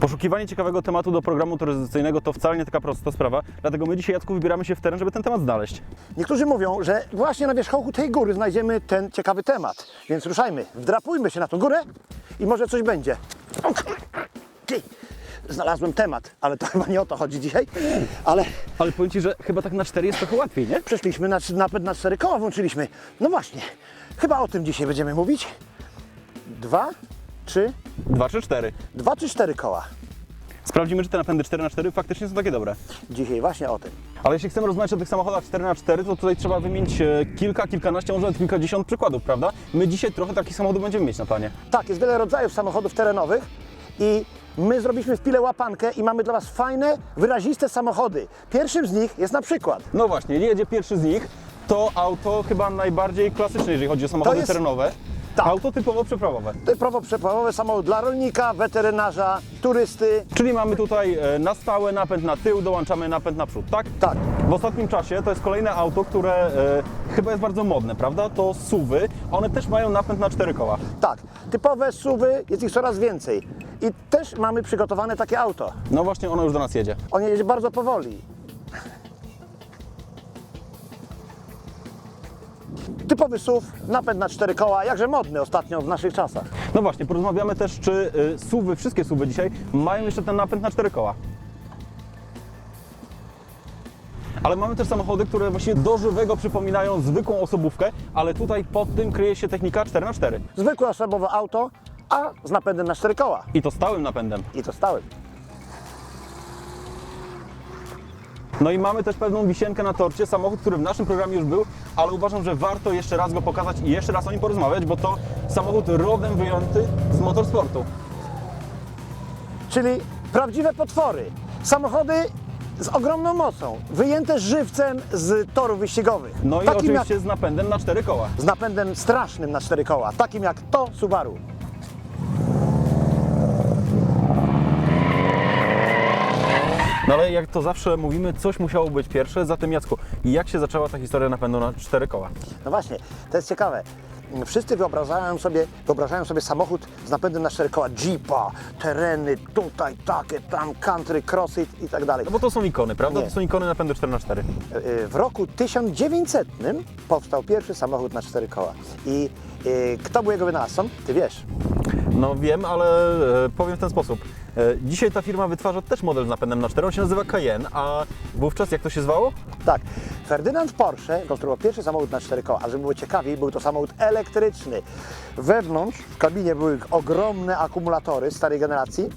Poszukiwanie ciekawego tematu do programu motoryzacyjnego to wcale nie taka prosta sprawa, dlatego my dzisiaj, Jacku, wybieramy się w teren, żeby ten temat znaleźć. Niektórzy mówią, że właśnie na wierzchołku tej góry znajdziemy ten ciekawy temat. Więc ruszajmy, wdrapujmy się na tą górę i może coś będzie. O, ty, Znalazłem temat, ale to chyba nie o to chodzi dzisiaj. Ale Ale powiem Ci, że chyba tak na cztery jest trochę łatwiej, nie? przeszliśmy na, napęd na cztery koła, włączyliśmy. No właśnie, chyba o tym dzisiaj będziemy mówić. Dwa, trzy, Dwa czy cztery. dwa czy cztery koła. Sprawdzimy, czy te napędy 4 na 4 faktycznie są takie dobre. Dzisiaj właśnie o tym. Ale jeśli chcemy rozmawiać o tych samochodach 4 na 4 to tutaj trzeba wymienić e, kilka, kilkanaście, może nawet kilkadziesiąt przykładów, prawda? My dzisiaj trochę takich samochodów będziemy mieć na planie. Tak, jest wiele rodzajów samochodów terenowych i my zrobiliśmy w Pile łapankę i mamy dla Was fajne, wyraziste samochody. Pierwszym z nich jest na przykład No właśnie, jedzie pierwszy z nich. To auto chyba najbardziej klasyczne, jeżeli chodzi o samochody jest- terenowe. Tak. Auto typowo przeprawowe. typowo przeprawowy samochód dla rolnika, weterynarza, turysty. Czyli mamy tutaj e, na stałe napęd na tył, dołączamy napęd na przód, tak? Tak, W ostatnim czasie to jest kolejne auto, które e, chyba jest bardzo modne, prawda? To SUVy. One też mają napęd na cztery koła. tak. Typowe suwy, jest ich coraz więcej. I też mamy przygotowane takie auto. No właśnie, ono już do nas jedzie. On jedzie bardzo powoli. Typowy SUV, napęd na cztery koła, jakże modny ostatnio w naszych czasach. No właśnie, porozmawiamy też, czy y, SUVy, wszystkie SUVy dzisiaj mają jeszcze ten napęd na cztery koła. Ale mamy też samochody, które właściwie do żywego przypominają zwykłą osobówkę, ale tutaj pod tym kryje się technika 4x4. Zwykłe osobowe auto, a z napędem na cztery koła. I to stałym napędem. I to stałym. No i mamy też pewną wisienkę na torcie, samochód, który w naszym programie już był, ale uważam, że warto jeszcze raz go pokazać i jeszcze raz o nim porozmawiać, bo to samochód rodem wyjęty z motorsportu. czyli prawdziwe potwory. Samochody z ogromną mocą, wyjęte żywcem z torów wyścigowych. No i takim oczywiście z napędem na cztery koła. jak, z napędem strasznym na cztery koła, takim jak to Subaru. No ale jak to zawsze mówimy, coś musiało być pierwsze, zatem Jacku, jak się zaczęła ta historia napędu na cztery koła? No właśnie, to jest ciekawe. Wszyscy wyobrażają sobie, wyobrażają sobie samochód z napędem na cztery koła, jeepa, tereny, tutaj, takie, tam, country, crossy i tak dalej. No bo to są ikony, prawda? Nie. To są ikony napędu 4x4. Y, W roku 1900 powstał pierwszy samochód na cztery koła. I y, kto był jego wynalazcą? Ty wiesz. No wiem, ale e, powiem w ten sposób. E, dzisiaj ta firma wytwarza też model z napędem na 4, on się nazywa Cayenne, a wówczas jak to się zwało? Tak, Ferdynand Porsche konstruował pierwszy samochód na cztery koła, a żeby było ciekawiej, był to samochód elektryczny. Wewnątrz w kabinie były ogromne akumulatory starej generacji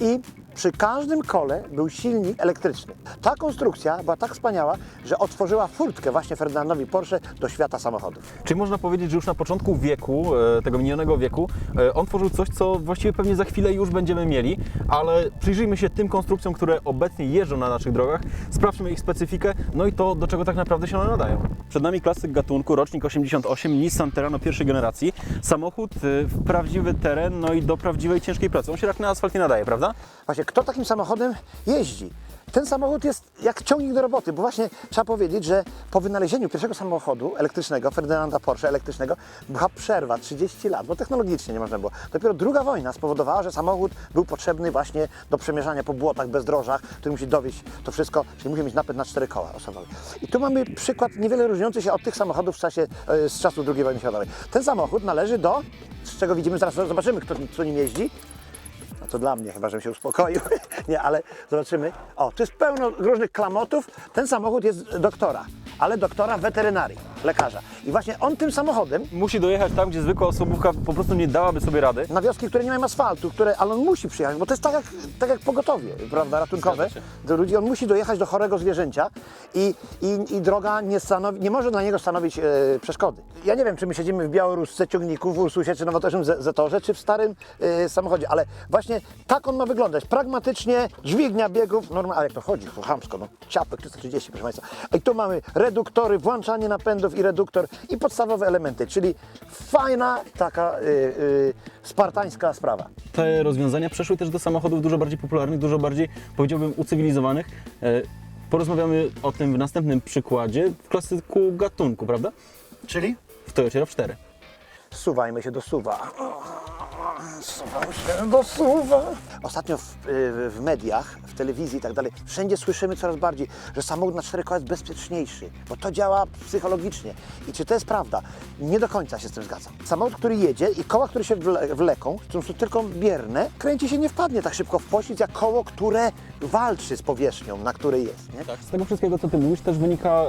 i przy każdym kole był silnik elektryczny. Ta konstrukcja była tak wspaniała, że otworzyła furtkę właśnie Ferdynandowi Porsche do świata samochodów. Czyli można powiedzieć, że już na początku wieku, e, tego minionego wieku, e, on tworzył coś, co właściwie pewnie za chwilę już będziemy mieli, ale przyjrzyjmy się tym konstrukcjom, które obecnie jeżdżą na naszych drogach, sprawdźmy ich specyfikę, no i to, do czego tak naprawdę się one nadają. Przed nami klasyk gatunku, rocznik 88, Nissan Terrano pierwszej generacji. Samochód e, w prawdziwy teren, no i do prawdziwej ciężkiej pracy. On się tak na asfalt nie nadaje, prawda? Właśnie, kto takim samochodem jeździ? Ten samochód jest jak ciągnik do roboty, bo właśnie trzeba powiedzieć, że po wynalezieniu pierwszego samochodu elektrycznego, Ferdynanda Porsche elektrycznego, była przerwa 30 lat, bo technologicznie nie można było. Dopiero druga wojna spowodowała, że samochód był potrzebny właśnie do przemierzania po błotach, bezdrożach, który musi dowieść to wszystko, czyli musi mieć napęd na cztery koła osobowe. I tu mamy przykład niewiele różniący się od tych samochodów w czasie, e, z czasów II wojny światowej. Ten samochód należy do, z czego widzimy, zaraz zobaczymy, kto, kto nim jeździ, no to dla mnie, chyba żebym się uspokoił. Nie, ale zobaczymy. O, tu jest pełno różnych klamotów. Ten samochód jest doktora, ale doktora weterynarii, lekarza. I właśnie on tym samochodem Musi dojechać tam, gdzie zwykła osobówka po prostu nie dałaby sobie rady. na wioski, które nie mają asfaltu, które, ale on musi przyjechać, bo to jest tak jak, tak jak pogotowie, prawda, ratunkowe do ludzi. On musi dojechać do chorego zwierzęcia i, i, i droga nie, stanowi, nie może dla niego stanowić e, przeszkody. Ja nie wiem, czy my siedzimy w białorusce ciągniku, w Ursusie, czy nowoczesnym Zetorze, czy w starym e, samochodzie, ale właśnie tak on ma wyglądać. Pragmatycznie, dźwignia biegów, normalnie, ale jak to chodzi, chamsko, no, ciapek 330, proszę Państwa. I tu mamy reduktory, włączanie napędów i reduktor i podstawowe elementy, czyli fajna taka y, y, spartańska sprawa. te rozwiązania przeszły też do samochodów dużo bardziej popularnych, dużo bardziej, powiedziałbym, ucywilizowanych. E, Porozmawiamy o tym w następnym przykładzie w klasyku gatunku, prawda? Czyli? W Toyocie RAV4. Suwajmy się do suwa. Suwał się do suwa. Ostatnio w, y, w mediach, w telewizji i tak dalej, wszędzie słyszymy coraz bardziej, że samochód na cztery koła jest bezpieczniejszy, bo to działa psychologicznie. I czy to jest prawda? Nie do końca się z tym zgadzam. Samochód, który jedzie i koła, które się wle, wleką, są tylko bierne, kręci się nie wpadnie tak szybko w poślizg, jak koło, które walczy z powierzchnią, na której jest. Nie? Tak, z tego wszystkiego, co ty mówisz, też wynika e,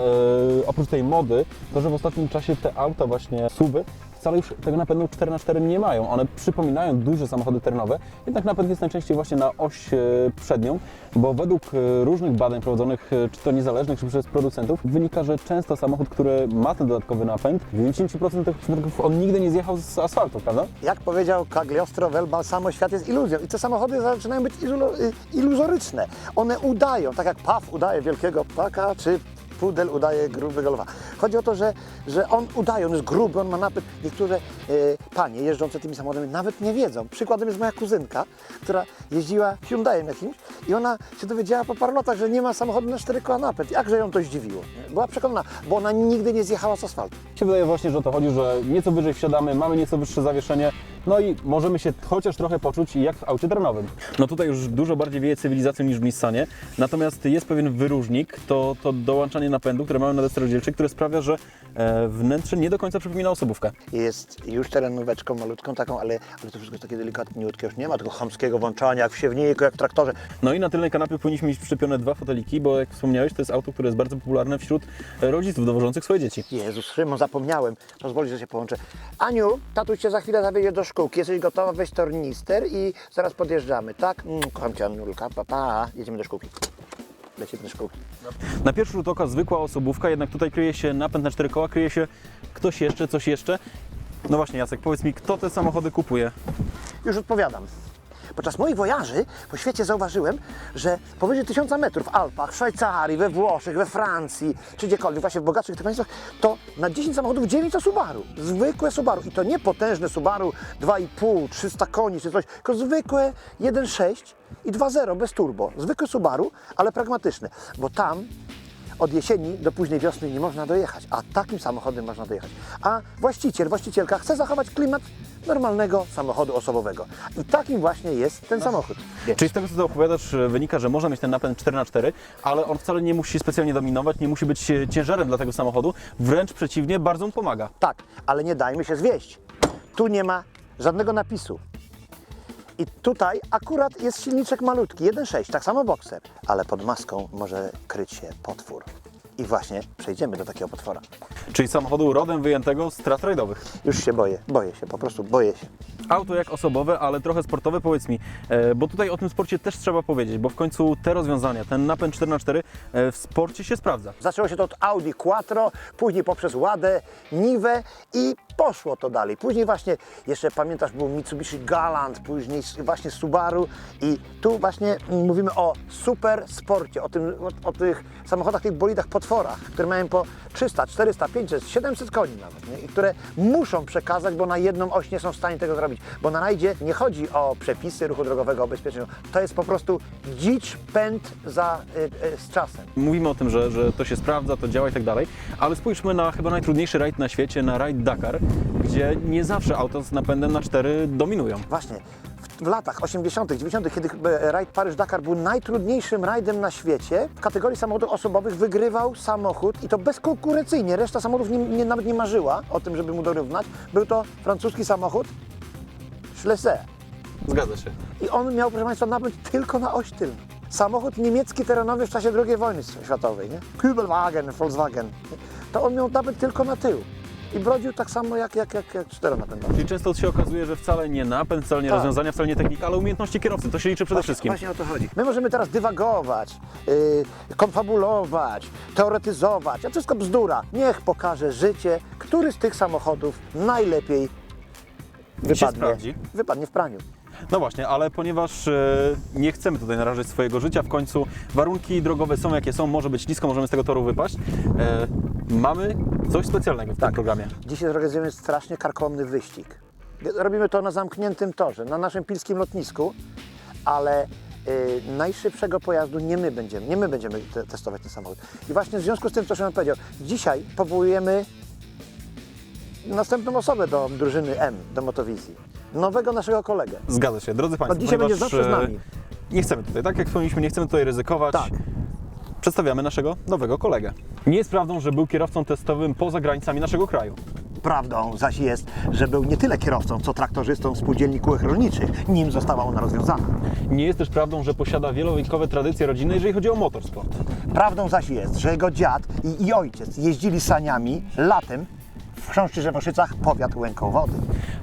oprócz tej mody, to, że w ostatnim czasie te auta właśnie suby wcale już tego napędu 4x4 nie mają. One przypominają duże samochody terenowe, jednak napęd jest najczęściej właśnie na oś e, przednią, bo według e, różnych badań prowadzonych, e, czy to niezależnych, czy przez producentów, wynika, że często samochód, który ma ten dodatkowy napęd, w 90% tych przypadków on nigdy nie zjechał z asfaltu, prawda? Jak powiedział Cagliostro Vel Balsamo, świat jest iluzją. I te samochody zaczynają być y, iluzoryczne. One udają, tak jak Paw udaje wielkiego ptaka, czy pudel udaje grubego lwa. Chodzi o to, że, że on udaje, on jest gruby, on ma napęd. Niektóre y, panie jeżdżące tymi samochodami nawet nie wiedzą. Przykładem jest moja kuzynka, która jeździła Hyundaiem jakimś i ona się dowiedziała po paru latach, że nie ma samochodu na cztery koła napęd. Jakże ją to zdziwiło. Była przekonana, bo ona nigdy nie zjechała z asfaltu. Mi się wydaje właśnie, że o to chodzi, że nieco wyżej wsiadamy, mamy nieco wyższe zawieszenie, no i możemy się chociaż trochę poczuć jak w aucie terenowym. No tutaj już dużo bardziej wieje cywilizacją niż w Nissanie, natomiast jest pewien wyróżnik, to, to dołączanie napędu, które mamy na desce rozdzielczej, które sprawia, że e, wnętrze nie do końca przypomina osobówkę. Jest już terenóweczką malutką taką, ale, ale to wszystko jest takie delikatniutkie, już nie ma tego chamskiego włączania jak w siewniku, jak w traktorze. No i na tylnej kanapie powinniśmy mieć przyczepione dwa foteliki, bo jak wspomniałeś, to jest auto, które jest bardzo popularne wśród e, rodziców dowożących swoje dzieci. Jezus, Szymon, zapomniałem. Pozwolisz, że się połączę. Aniu, tatuś cię za chwilę zawiezie do szkółki. Jesteś gotowa? Weź tornister i zaraz podjeżdżamy, tak? Mm, kocham cię, Anulka, pa, pa. Jedziemy do szkółki. Lecimy do szkółki. Na pierwszy rzut oka zwykła osobówka, jednak tutaj kryje się napęd na cztery koła, kryje się ktoś jeszcze, coś jeszcze. No właśnie Jacek, powiedz mi, kto te samochody kupuje? Już odpowiadam. Podczas moich wojaży po świecie zauważyłem, że powyżej 1000 metrów w Alpach, w Szwajcarii, we Włoszech, we Francji, czy gdziekolwiek, właśnie w bogatszych tych państwach, to na 10 samochodów 9 to Subaru. Zwykłe Subaru. I to nie potężne Subaru 2,5, 300 koni czy coś, tylko zwykłe 1,6 i 2,0 bez turbo. Zwykłe Subaru, ale pragmatyczne. Bo tam od jesieni do późnej wiosny nie można dojechać, a takim samochodem można dojechać. A właściciel, właścicielka chce zachować klimat normalnego samochodu osobowego. I takim właśnie jest ten samochód. Czyli z tego, co ty opowiadasz, wynika, że można mieć ten napęd 4x4, ale on wcale nie musi specjalnie dominować, nie musi być e, ciężarem dla tego samochodu, wręcz przeciwnie, bardzo mu pomaga. tak, ale nie dajmy się zwieść. Tu nie ma żadnego napisu. I tutaj akurat jest silniczek malutki, 1.6, tak samo bokser, ale pod maską może kryć się potwór. I właśnie przejdziemy do takiego potwora. Czyli samochodu rodem wyjętego z tras rajdowych. Już się boję, boję się, po prostu boję się. Auto jak osobowe, ale trochę sportowe, powiedz mi, e, bo tutaj o tym sporcie też trzeba powiedzieć, bo w końcu te rozwiązania, ten napęd 4x4 e, w sporcie się sprawdza. Zaczęło się to od Audi Quattro, później poprzez Ładę, Niwę i poszło to dalej. Później właśnie, jeszcze pamiętasz, był Mitsubishi Galant, później właśnie Subaru i tu właśnie mówimy o super sporcie, o, tym, o, o tych samochodach, tych bolidach, potworach, które mają po 300, 400, 500, 700 koni nawet nie? i które muszą przekazać, bo na jedną oś nie są w stanie tego zrobić. Bo na rajdzie nie chodzi o przepisy ruchu drogowego, o bezpieczeństwo. To jest po prostu dzicz pęd za, y, y, z czasem. Mówimy o tym, że, że to się sprawdza, to działa i tak dalej, ale spójrzmy na chyba najtrudniejszy rajd na świecie, na rajd Dakar, gdzie nie zawsze auta z napędem na 4 dominują. Właśnie, w, w latach 80., 90., kiedy e, rajd Paryż-Dakar był najtrudniejszym rajdem na świecie, w kategorii samochodów osobowych wygrywał samochód i to bezkonkurencyjnie. Reszta samochodów nie, nie, nawet nie marzyła o tym, żeby mu dorównać. Był to francuski samochód Schlesser. Zgadza się. I on miał, proszę Państwa, napęd tylko na oś tylną. Samochód niemiecki terenowy w czasie II wojny światowej, nie? Kübelwagen, Volkswagen. To on miał napęd tylko na tył. I brodził tak samo jak, jak, jak, jak czteronapędowy. Czyli często się okazuje, że wcale nie napęd, wcale nie Tak. rozwiązania, wcale nie technika, ale umiejętności kierowcy. To się liczy przede wszystkim. Właśnie o to chodzi. My możemy teraz dywagować, yy, konfabulować, teoretyzować, a wszystko bzdura. Niech pokaże życie, który z tych samochodów najlepiej wypadnie, sprawdzi. wypadnie w praniu. No właśnie, ale ponieważ e, nie chcemy tutaj narażać swojego życia, w końcu warunki drogowe są jakie są, może być nisko, możemy z tego toru wypaść. E, mamy coś specjalnego w tym programie. Dzisiaj zorganizujemy strasznie karkołomny wyścig. Robimy to na zamkniętym torze, na naszym pilskim lotnisku, ale y, najszybszego pojazdu nie my będziemy, nie my będziemy te, testować ten samochód. I właśnie w związku z tym, co Szymon powiedział, dzisiaj powołujemy następną osobę do drużyny M, do Motowizji. nowego naszego kolegę. Zgadza się, drodzy Państwo. Od dzisiaj będzie zawsze z e, nami. Nie chcemy tutaj, tak jak wspomnieliśmy, nie chcemy tutaj ryzykować. Tak. Przedstawiamy naszego nowego kolegę. Nie jest prawdą, że był kierowcą testowym poza granicami naszego kraju. Prawdą zaś jest, że był nie tyle kierowcą, co traktorzystą spółdzielni kółek rolniczych, nim została ona rozwiązana. Nie jest też prawdą, że posiada wielowiekowe tradycje rodzinne, jeżeli chodzi o motorsport. Prawdą zaś jest, że jego dziad i, i ojciec jeździli saniami latem w Chrząszczy Rzewoszycach, powiat Łękowody,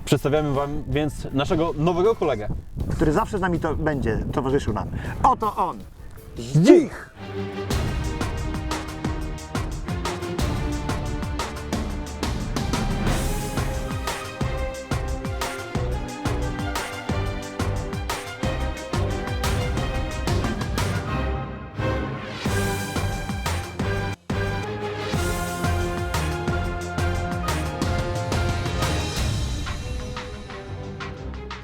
Przedstawiamy Wam więc naszego nowego kolegę. który zawsze z nami to będzie, towarzyszył nam. Oto on, Zdzich!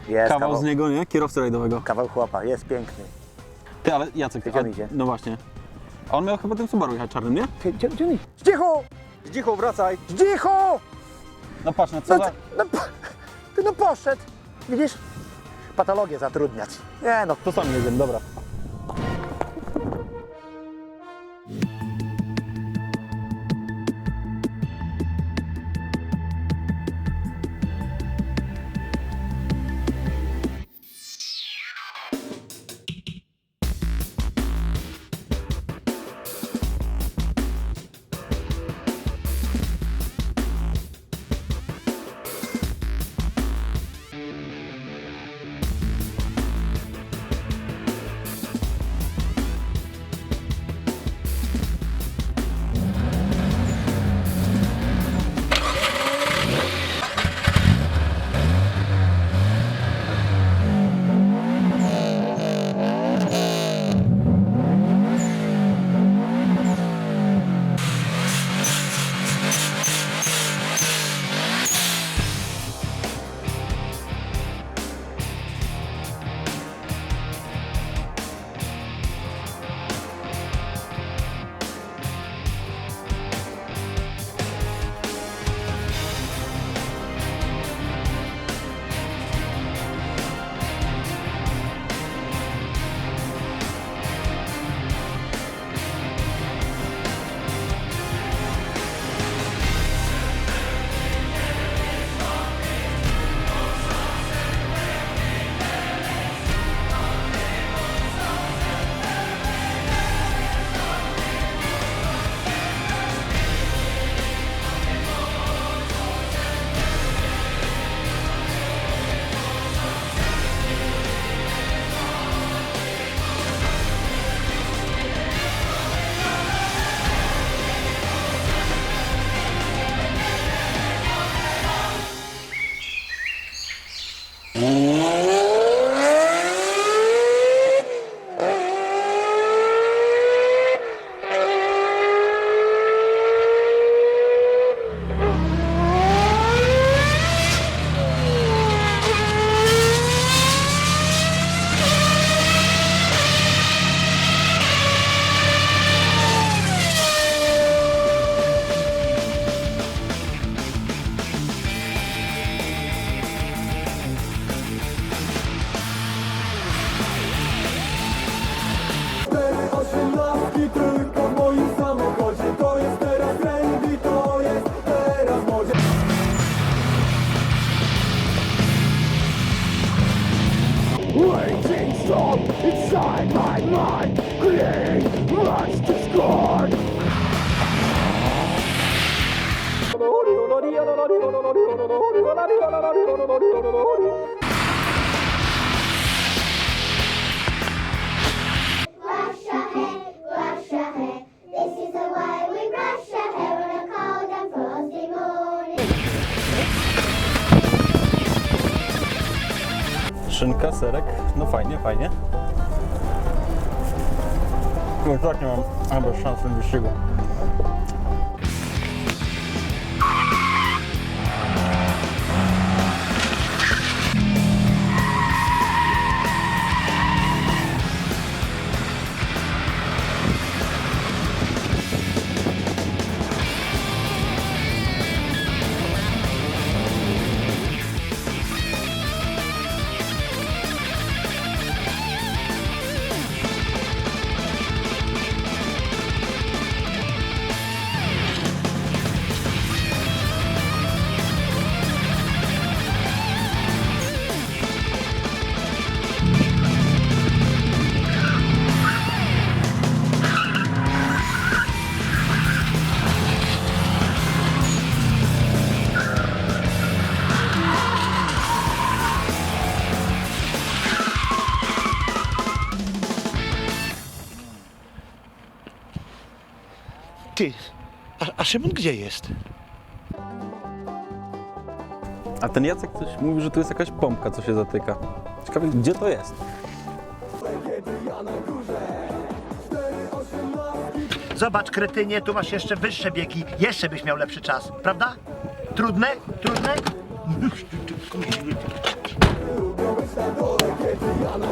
Jest Kawał kawał, z niego, nie? Kierowcy rajdowego. kawał chłopa, jest piękny. Ty, ale Jacek, Gdzie on idzie? no właśnie. A on miał chyba tym Subaru jechać czarnym, nie? Ty, Gdzie, gdzie on idzie? Zdzichu! Zdzichu, wracaj! Zdzichu! No patrz, no co No, za... ty, no, po- ty no poszedł. Widzisz? Patologię zatrudniać. Nie no, To sami jedziemy, dobra. Morning. Szynka, serek, no fajnie, fajnie. No tak nie mam albo szans w tym wyścigu. Ty, a, a Szymon gdzie jest? A ten Jacek coś mówi, że tu jest jakaś pompka, co się zatyka. Ciekawe, gdzie to jest? Zobacz, kretynie, tu masz jeszcze wyższe biegi, jeszcze byś miał lepszy czas, prawda? Trudne? Trudne? Lubią być na dole, kiedy ja na